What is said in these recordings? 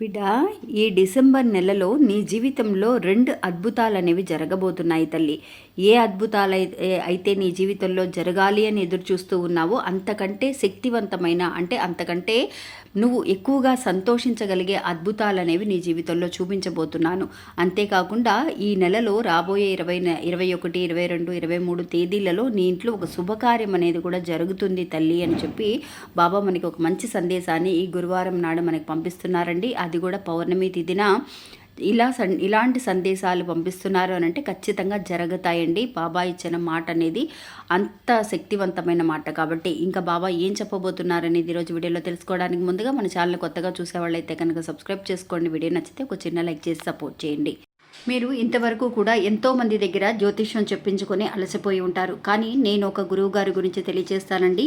బిడ్డ ఈ డిసెంబర్ నెలలో నీ జీవితంలో రెండు అద్భుతాలు అనేవి జరగబోతున్నాయి తల్లి. ఏ అద్భుతాలు అయితే అయితే నీ జీవితంలో జరగాలి అని ఎదురు చూస్తూ ఉన్నావో అంతకంటే శక్తివంతమైన అంటే అంతకంటే నువ్వు ఎక్కువగా సంతోషించగలిగే అద్భుతాలు అనేవి నీ జీవితంలో చూపించబోతున్నాను. అంతేకాకుండా ఈ నెలలో రాబోయే ఇరవై ఇరవై ఒకటి ఇరవై రెండు ఇరవై మూడు తేదీలలో నీ ఇంట్లో ఒక శుభకార్యం అనేది కూడా జరుగుతుంది తల్లి అని చెప్పి బాబా మనకి ఒక మంచి సందేశాన్ని ఈ గురువారం నాడు మనకి పంపిస్తున్నారండి. అది కూడా పౌర్ణమి తిథిన ఇలా సన్ ఇలాంటి సందేశాలు పంపిస్తున్నారు అని అంటే ఖచ్చితంగా జరుగుతాయండి. బాబా ఇచ్చిన మాట అనేది అంత శక్తివంతమైన మాట కాబట్టి ఇంకా బాబా ఏం చెప్పబోతున్నారనేది ఈరోజు వీడియోలో తెలుసుకోవడానికి ముందుగా మన ఛానల్ కొత్తగా చూసేవాళ్ళైతే కనుక సబ్స్క్రైబ్ చేసుకోండి. వీడియో నచ్చితే ఒక చిన్న లైక్ చేసి సపోర్ట్ చేయండి. మీరు ఇంతవరకు కూడా ఎంతో మంది దగ్గర జ్యోతిష్యం చెప్పించుకొని అలసిపోయి ఉంటారు. కానీ నేను ఒక గురువు గారి గురించి తెలియజేస్తానండి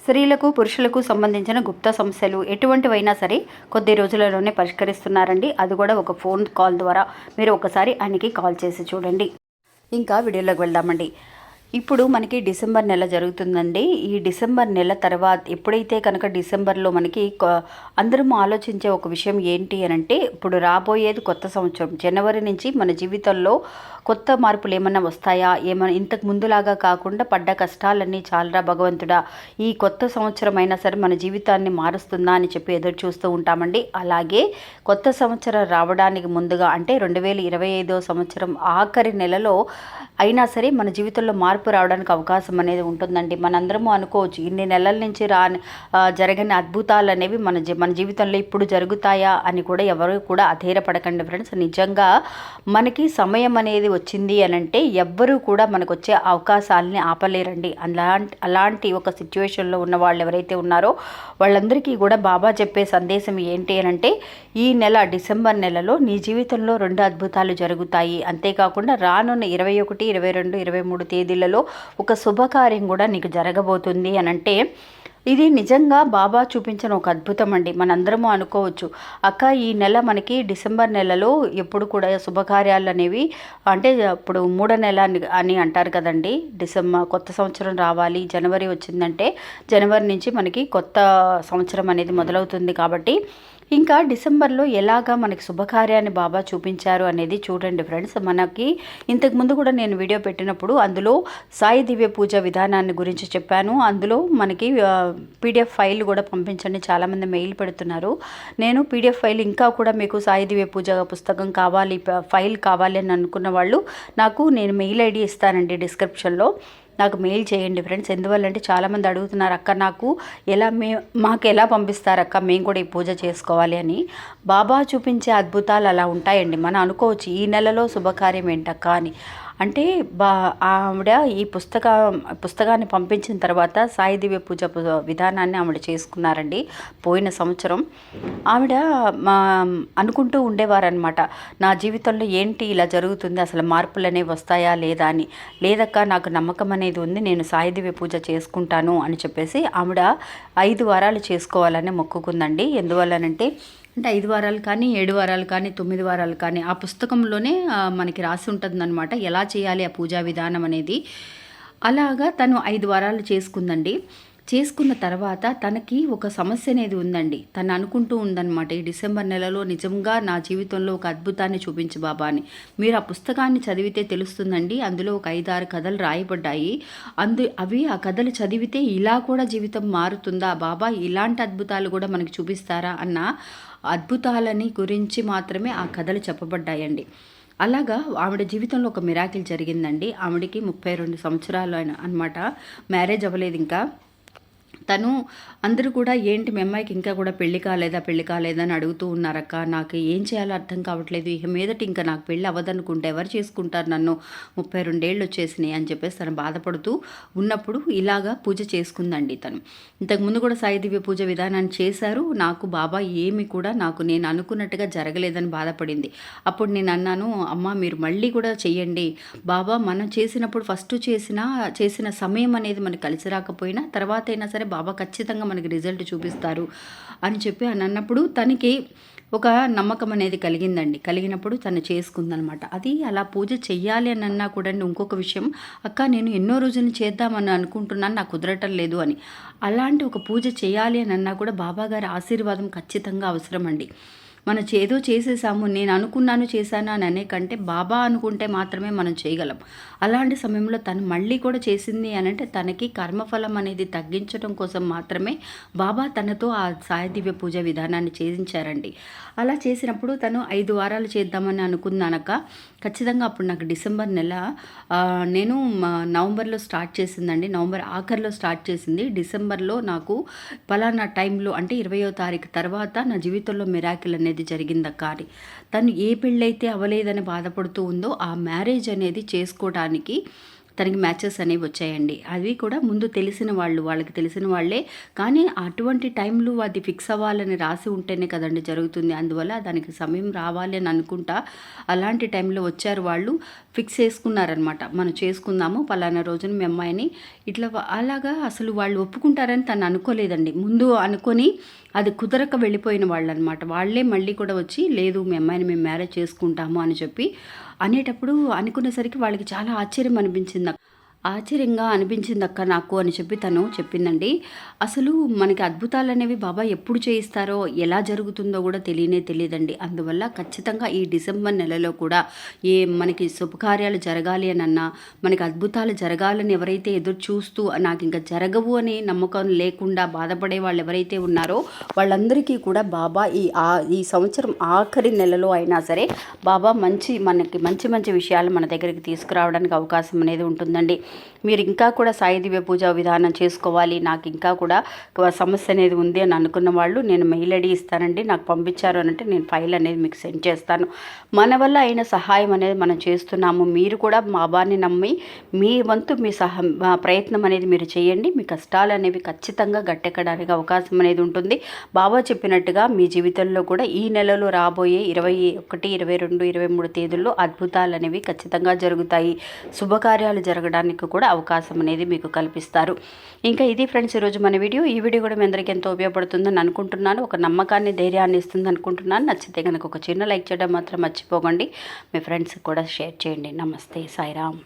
స్త్రీలకు పురుషులకు సంబంధించిన గుప్త సమస్యలు ఎటువంటివైనా సరే కొద్ది రోజులలోనే పరిష్కరిస్తున్నారండి. అది కూడా ఒక ఫోన్ కాల్ ద్వారా మీరు ఒకసారి ఆయనకి కాల్ చేసి చూడండి. ఇంకా వీడియోలోకి వెళ్దామండి. ఇప్పుడు మనకి డిసెంబర్ నెల జరుగుతుందండి. ఈ డిసెంబర్ నెల తర్వాత ఎప్పుడైతే కనుక డిసెంబర్లో మనకి అందరూ ఆలోచించే ఒక విషయం ఏంటి అని అంటే ఇప్పుడు రాబోయేది కొత్త సంవత్సరం. జనవరి నుంచి మన జీవితంలో కొత్త మార్పులు ఏమన్నా వస్తాయా? ఏమైనా ఇంతకు ముందులాగా కాకుండా పడ్డ కష్టాలన్నీ చాలరా భగవంతుడా? ఈ కొత్త సంవత్సరం అయినా సరే మన జీవితాన్ని మారుస్తుందా అని చెప్పి ఎదురు చూస్తూ ఉంటామండి. అలాగే కొత్త సంవత్సరం రావడానికి ముందుగా అంటే రెండు వేల ఇరవై ఐదో సంవత్సరం ఆఖరి నెలలో అయినా సరే మన జీవితంలో మార్పు రావడానికి అవకాశం అనేది ఉంటుందండి. మనందరము అనుకోవచ్చు ఇన్ని నెలల నుంచి రా జరగని అద్భుతాలు అనేవి మన జీ మన జీవితంలో ఇప్పుడు జరుగుతాయా అని కూడా ఎవరు కూడా అధైర్యపడకండి ఫ్రెండ్స్. నిజంగా మనకి సమయం అనేది వచ్చింది అని అంటే ఎవ్వరూ కూడా మనకు వచ్చే అవకాశాలని ఆపలేరండి. అలాంటి అలాంటి ఒక సిచ్యువేషన్లో ఉన్న వాళ్ళు ఎవరైతే ఉన్నారో వాళ్ళందరికీ కూడా బాబా చెప్పే సందేశం ఏంటి అని అంటే ఈ నెల డిసెంబర్ నెలలో నీ జీవితంలో రెండు అద్భుతాలు జరుగుతాయి. అంతేకాకుండా రానున్న ఇరవై ఒకటి ఇరవై రెండు ఇరవై మూడు తేదీలలో ఒక శుభకార్యం కూడా నీకు జరగబోతుంది అని అంటే ఇది నిజంగా బాబా చూపించిన ఒక అద్భుతం అండి మనందరము అనుకోవచ్చు అక్క ఈ నెల మనకి డిసెంబర్ నెలలో ఎప్పుడు కూడా శుభకార్యాలు అనేవి అంటే ఇప్పుడు మూడో నెల అని- అని అంటారు కదండి. డిసెంబర్ కొత్త సంవత్సరం రావాలి జనవరి వచ్చిందంటే జనవరి నుంచి మనకి కొత్త సంవత్సరం అనేది మొదలవుతుంది కాబట్టి ఇంకా డిసెంబర్లో ఎలాగా మనకి శుభకార్యాన్ని బాబా చూపించారు అనేది చూడండి ఫ్రెండ్స్. మనకి ఇంతకు ముందు కూడా నేను వీడియో పెట్టినప్పుడు అందులో సాయి దివ్య పూజ విధానాన్ని గురించి చెప్పాను. అందులో మనకి పీడిఎఫ్ ఫైల్ కూడా పంపించండి. చాలామంది మెయిల్ పెడుతున్నారు. నేను పీడిఎఫ్ ఫైల్ ఇంకా కూడా మీకు సాయి దివ్య పూజ పుస్తకం కావాలి ఫైల్ కావాలి అని అనుకున్న వాళ్ళు నాకు నేను మెయిల్ ఐడి ఇస్తానండి డిస్క్రిప్షన్లో నాకు మెయిల్ చేయండి ఫ్రెండ్స్ ఎందువల్లంటే చాలామంది అడుగుతున్నారు అక్క నాకు ఎలా మే మాకు ఎలా పంపిస్తారు అక్క? మేము కూడా ఈ పూజ చేసుకోవాలి అని. బాబా చూపించే అద్భుతాలు అలా ఉంటాయండి. మనం అనుకోవచ్చు ఈ నెలలో శుభకార్యం ఏంటక్క అని. అంటే బా ఆవిడ ఈ పుస్తక పుస్తకాన్ని పంపించిన తర్వాత సాయి దివ్య పూజ విధానాన్ని ఆవిడ చేసుకున్నారండి పోయిన సంవత్సరం. ఆవిడ మా అనుకుంటూ ఉండేవారనమాట నా జీవితంలో ఏంటి ఇలా జరుగుతుంది అసలు మార్పులు అనేవి వస్తాయా లేదా అని. లేదక్క నాకు నమ్మకం అనేది ఉంది నేను సాయి దివ్య పూజ చేసుకుంటాను అని చెప్పేసి ఆవిడ ఐదు వారాలు చేసుకోవాలని మొక్కుకుందండి. ఎందువల్లనంటే అంటే ఐదు వారాలు కానీ ఏడు వారాలు కానీ తొమ్మిది వారాలు కానీ ఆ పుస్తకంలోనే మనకి రాసి ఉంటుందన్నమాట. ఎలా చేయాలి ఆ పూజా విధానం అనేది. అలాగా తను ఐదు వారాలు చేసుకుందండి. చేసుకున్న తర్వాత తనకి ఒక సమస్య అనేది ఉందండి. తను అనుకుంటూ ఉందన్నమాట ఈ డిసెంబర్ నెలలో నిజంగా నా జీవితంలో ఒక అద్భుతాన్ని చూపించు బాబా అని. మీరు ఆ పుస్తకాన్ని చదివితే తెలుస్తుందండి. అందులో ఒక ఐదారు కథలు రాయబడ్డాయి. అందు అవి ఆ కథలు చదివితే ఇలా కూడా జీవితం మారుతుందా? బాబా ఇలాంటి అద్భుతాలు కూడా మనకి చూపిస్తారా? అన్న అద్భుతాలని గురించి మాత్రమే ఆ కథలు చెప్పబడ్డాయండి. అలాగా ఆవిడ జీవితంలో ఒక మిరాకిల్ జరిగిందండి. ఆవిడకి ముప్పై రెండు సంవత్సరాలు అనమాట మ్యారేజ్ అవ్వలేదు ఇంకా. తను అందరూ కూడా ఏంటి మీ అమ్మాయికి ఇంకా కూడా పెళ్ళి కాలేదా పెళ్ళి కాలేదా అని అడుగుతూ ఉన్నారక్క. నాకు ఏం చేయాలో అర్థం కావట్లేదు. ఇక మీదట ఇంకా నాకు పెళ్ళి అవ్వదనుకుంటే ఎవరు చేసుకుంటారు నన్ను? ముప్పై రెండేళ్ళు వచ్చేసినాయి అని చెప్పేసి తను బాధపడుతూ ఉన్నప్పుడు ఇలాగా పూజ చేసుకుందండి తను. ఇంతకుముందు కూడా సాయిదివ్య పూజ విధానాన్ని చేశారు. నాకు బాబా ఏమి కూడా నాకు నేను అనుకున్నట్టుగా జరగలేదని బాధపడింది. అప్పుడు నేను అన్నాను అమ్మ మీరు మళ్ళీ కూడా చెయ్యండి. బాబా మనం చేసినప్పుడు ఫస్ట్ చేసిన చేసిన సమయం అనేది మనకి కలిసి రాకపోయినా తర్వాత అయినా సరే బాబా ఖచ్చితంగా మనకి రిజల్ట్ చూపిస్తారు అని చెప్పి అని అన్నప్పుడు తనకి ఒక నమ్మకం అనేది కలిగిందండి. కలిగినప్పుడు తను చేసుకుందనమాట అది అలా పూజ చెయ్యాలి అని అన్నా కూడా ఇంకొక విషయం. అక్క నేను ఎన్నో రోజులు చేద్దామని అనుకుంటున్నాను నాకు కుదరటం లేదు అని. అలాంటి ఒక పూజ చేయాలి అని అన్నా కూడా బాబాగారి ఆశీర్వాదం ఖచ్చితంగా అవసరం అండి మనం ఏదో చేసేసాము నేను అనుకున్నాను చేశాను అని అనే కంటే బాబా అనుకుంటే మాత్రమే మనం చేయగలం. అలాంటి సమయంలో తను మళ్ళీ కూడా చేసింది అని అంటే తనకి కర్మఫలం అనేది తగ్గించడం కోసం మాత్రమే బాబా తనతో ఆ సాయదివ్య పూజ విధానాన్ని చేయించారండి. అలా చేసినప్పుడు తను ఐదు వారాలు చేద్దామని అనుకున్నానక ఖచ్చితంగా అప్పుడు నాకు డిసెంబర్ నెల నేను నవంబర్లో స్టార్ట్ చేసిందండి. నవంబర్ ఆఖరిలో స్టార్ట్ చేసింది. డిసెంబర్లో నాకు పలానా టైంలో అంటే ఇరవయో తారీఖు తర్వాత నా జీవితంలో మిరాకిల్ అనేది అనేది జరిగిందక్క అని తను ఏ పెళ్ళైతే అవ్వలేదని బాధపడుతూ ఉందో ఆ మ్యారేజ్ అనేది చేసుకోవడానికి తనకి మ్యాచెస్ అనేవి వచ్చాయండి. అవి కూడా ముందు తెలిసిన వాళ్ళు వాళ్ళకి తెలిసిన వాళ్ళే. కానీ అటువంటి టైంలో అది ఫిక్స్ అవ్వాలని రాసి ఉంటేనే కదండి జరుగుతుంది. అందువల్ల దానికి సమయం రావాలి అని అనుకుంటా అలాంటి టైంలో వచ్చారు వాళ్ళు. ఫిక్స్ చేసుకున్నారనమాట. మనం చేసుకుందాము పలానా రోజున మీ అమ్మాయిని ఇట్లా అలాగా అసలు వాళ్ళు ఒప్పుకుంటారని తను అనుకోలేదండి. ముందు అనుకొని అది కుదరక వెళ్ళిపోయిన వాళ్ళు అనమాట వాళ్ళే మళ్ళీ కూడా వచ్చి లేదు మీ అమ్మాయిని మేము మ్యారేజ్ చేసుకుంటాము అని చెప్పి అనేటప్పుడు అనుకునేసరికి వాళ్ళకి చాలా ఆశ్చర్యం అనిపించింది. ఆశ్చర్యంగా అనిపించింది అక్క నాకు అని చెప్పి తను చెప్పిందండి. అసలు మనకి అద్భుతాలు అనేవి బాబా ఎప్పుడు చేయిస్తారో ఎలా జరుగుతుందో కూడా తెలియనే తెలియదండి. అందువల్ల ఖచ్చితంగా ఈ డిసెంబర్ నెలలో కూడా ఏ మనకి శుభకార్యాలు జరగాలి అని అన్నా మనకి అద్భుతాలు జరగాలని ఎవరైతే ఎదురు చూస్తూ నాకు ఇంకా జరగవు అని నమ్మకం లేకుండా బాధపడే వాళ్ళు ఎవరైతే ఉన్నారో వాళ్ళందరికీ కూడా బాబా ఈ ఈ సంవత్సరం ఆఖరి నెలలో అయినా సరే బాబా మంచి మనకి మంచి మంచి విషయాలు మన దగ్గరికి తీసుకురావడానికి అవకాశం అనేది ఉంటుందండి. మీరు ఇంకా కూడా సాయి దివ్య పూజ విధానం చేసుకోవాలి నాకు ఇంకా కూడా సమస్య అనేది ఉంది అని అనుకున్న వాళ్ళు నేను మెయిల్ ఐడి ఇస్తానండి నాకు పంపించారు అని అంటే నేను ఫైల్ అనేది మీకు సెండ్ చేస్తాను. మన వల్ల అయిన సహాయం అనేది మనం చేస్తున్నాము. మీరు కూడా మా బాని నమ్మి మీ వంతు మీ సహ ప్రయత్నం అనేది మీరు చేయండి. మీ కష్టాలు అనేవి ఖచ్చితంగా గట్టెక్కడానికి అవకాశం అనేది ఉంటుంది. బాబా చెప్పినట్టుగా మీ జీవితంలో కూడా ఈ నెలలో రాబోయే ఇరవై ఒకటి ఇరవై రెండు ఇరవై మూడు తేదీల్లో అద్భుతాలు అనేవి ఖచ్చితంగా జరుగుతాయి. శుభకార్యాలు జరగడానికి చేసుకోవడానికి కూడా అవకాశం అనేది మీకు కల్పిస్తారు. ఇంకా ఇది ఫ్రెండ్స్ ఈరోజు మన వీడియో. ఈ వీడియో కూడా మీ అందరికీ ఎంతో ఉపయోగపడుతుందని అనుకుంటున్నాను. ఒక నమ్మకాన్ని ధైర్యాన్ని ఇస్తుంది అనుకుంటున్నాను. నచ్చితే కనుక ఒక చిన్న లైక్ చేయడం మాత్రం మర్చిపోకండి. మీ ఫ్రెండ్స్కి కూడా షేర్ చేయండి. నమస్తే సాయిరామ్.